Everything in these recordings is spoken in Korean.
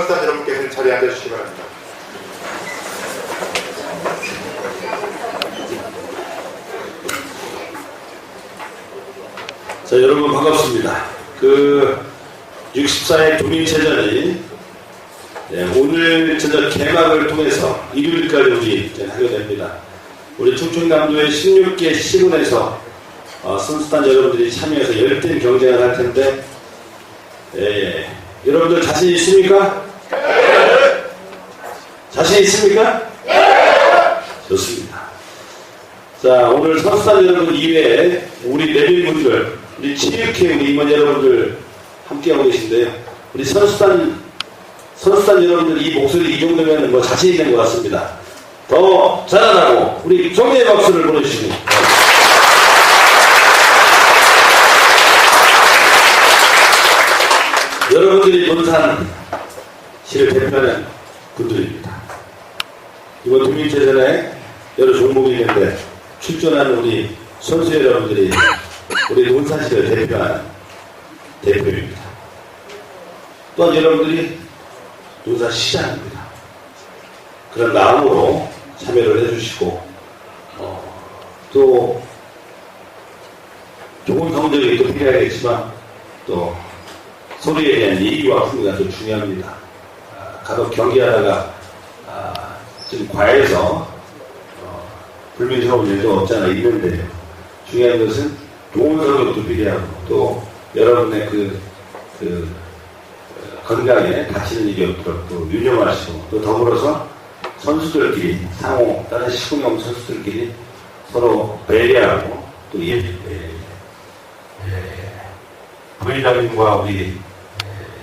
그렇다면 여러분께서 자리에 앉아주시기 바랍니다. 자, 여러분 반갑습니다. 그 64회 도민체전이 네, 오늘 저녁 개막을 통해서 일요일까지 우리 하게 됩니다. 우리 충청남도의 16개 시군에서 어, 선수단 여러분들이 참여해서 열띤 경쟁을 할 텐데 예, 예. 여러분들 자신 있습니까? 자신 있습니까? 좋습니다. 자, 오늘 선수단 여러분 이외에 우리 내빈분들, 우리 체육회 우리 임원 여러분들 함께하고 계신데요. 우리 선수단, 선수단 여러분들 이 목소리 이 정도면 뭐 자신 있는 것 같습니다. 더 잘하라고 우리 종의 박수를 보내주시고. 여러분들이 본산시를 대표하는 분들입니다. 이번 도민체전에 여러 종목이 있는데 출전하는 우리 선수 여러분들이 우리 논산시를 대표하는 대표입니다. 또한 여러분들이 논산시장입니다. 그런 마음으로 참여를 해주시고 어, 또 좋은 성적이 또 필요하겠지만 또 소리에 대한 예의와 품위가 또 중요합니다. 아, 가끔 경기하다가 아, 지금 과에서 어, 불미스러운 일도 없잖아 있는데 중요한 것은 성적도 필요하고 또 여러분의 그, 그 어, 건강에 다치는 일이 없도록 또 유념하시고 또 더불어서 선수들끼리 상호 다른 없는 선수들끼리 서로 배려하고 또 예, 예, 예, 우리 예,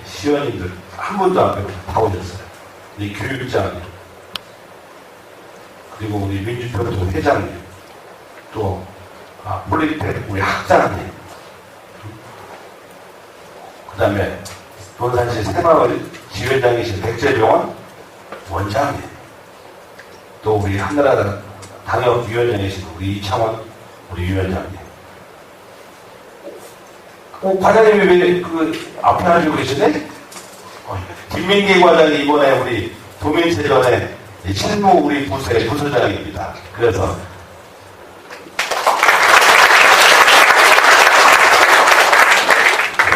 시원님들 한 번도 안 빼고 다 오셨어요. 우리 교육장님 그리고 우리 민주평도 회장님 또 아, 폴리텍 우리 학장님. 그 다음에 논산시 새마을 지회장이신 백재병원 원장님. 또 우리 한나라당 당협위원장이신 우리 이창원 우리 위원장님. 어, 과장님이 왜 그 앞에 앉고 계시네? 어, 김민기 과장이 이번에 우리 도민체전에 실무 우리 부서의 부서장입니다. 그래서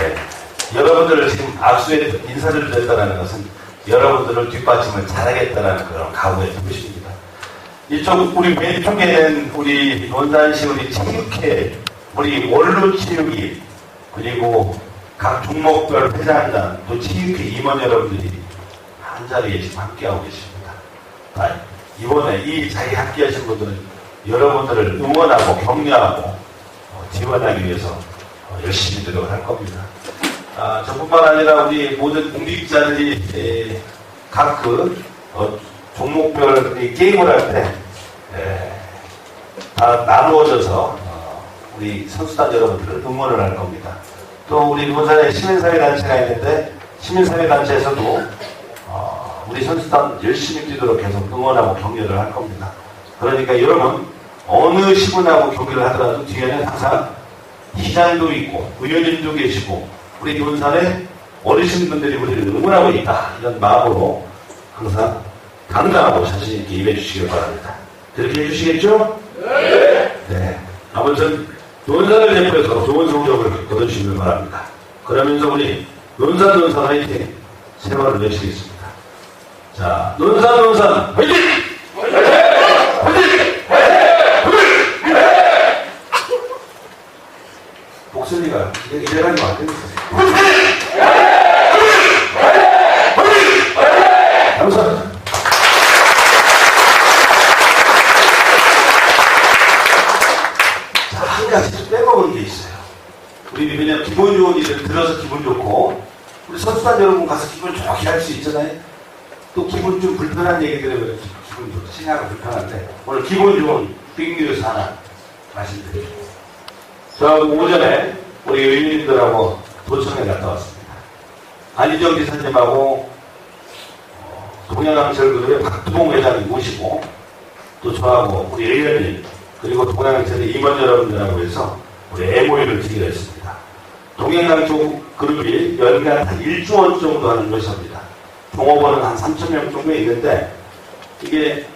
네, 여러분들을 지금 악수에 인사를 드렸다는 것은 여러분들을 뒷받침을 잘하겠다는 그런 각오의 뜻입니다. 이쪽 우리 왼쪽에는 우리 논산시 우리 체육회 우리 원로 체육이 그리고 각 종목별 회장단 또 체육회 임원 여러분들이 한 자리에 지금 함께하고 계십니다. 아, 이번에 이 자리에 함께 하신 분들은 여러분들을 응원하고 격려하고 어, 지원하기 위해서 어, 열심히 노력할 겁니다. 아, 저뿐만 아니라 우리 모든 공직자들이 각그 종목별 이 게임을 할 때 다 나누어져서 어, 우리 선수단 여러분들을 응원을 할 겁니다. 또 우리 논산에 시민사회단체가 있는데 시민사회단체에서도 어, 우리 선수단 열심히 뛰도록 계속 응원하고 격려를 할 겁니다. 그러니까 여러분 어느 시군하고 경기를 하더라도 뒤에는 항상 시장도 있고 의원님도 계시고 우리 논산의 어르신분들이 우리를 응원하고 있다 이런 마음으로 항상 당당하고 자신 있게 임해 주시길 바랍니다. 그렇게 해주시겠죠? 네. 네. 아무튼 논산을 대표해서 좋은 성적을 거둬주시길 바랍니다. 그러면서 우리 논산 논산 화이팅 생활을 내시겠습니다. 자, 논산 논산 화이팅! 목소리가 이래가지고 안 되겠어요. 감사합니다. 자, 한 가지 좀 빼먹은 게 있어요. 우리 기분 좋은 일을 들어서 기분 좋고, 우리 선수단 여러분 가서 기분 좋게 할 수 있잖아요. 또 기분 좀 불편한 얘기 들으면 기분 좋고, 생각이 불편한데, 오늘 기분 좋은 빅뉴스 하나 말씀드리죠. 저 오전에 우리 의원님들하고 도청에 갔다 왔습니다. 안희정 지사님하고 어, 동양항철그룹의 박두봉 회장님 모시고 또 저하고 우리 의원님 그리고 동양항철의 임원 여러분들하고 해서 우리 MOU를 드리기로 했습니다. 동양항철 그룹이 연간 한 1조 원 정도 하는 회사입니다. 종업원은 한 3천 명 정도 있는데 이게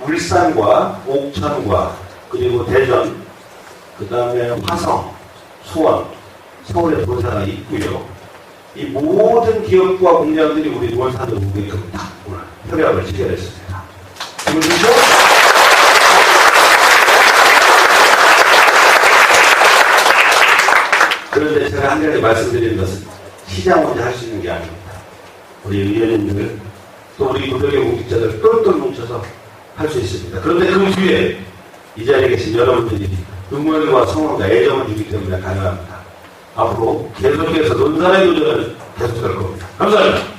울산과 옥천과 그리고 대전 그 다음에 화성, 수원 서울에 본사가 있고요. 이 모든 기업과 공장들이 우리 원산으로 오게끔 다 오늘 협약을 체결했습니다. 기분 좋죠? 그런데 제가 한 가지 말씀드리는 것은 시장 혼자 할 수 있는 게 아닙니다. 우리 의원님들 또 우리 노동의 공직자들 똘똘 뭉쳐서 할 수 있습니다. 그런데 그 뒤에 이 자리에 계신 여러분들이 응원과 성원과 애정을 주기 때문에 가능합니다. 앞으로 계속해서 논산의 도전을 계속할 겁니다. 감사합니다.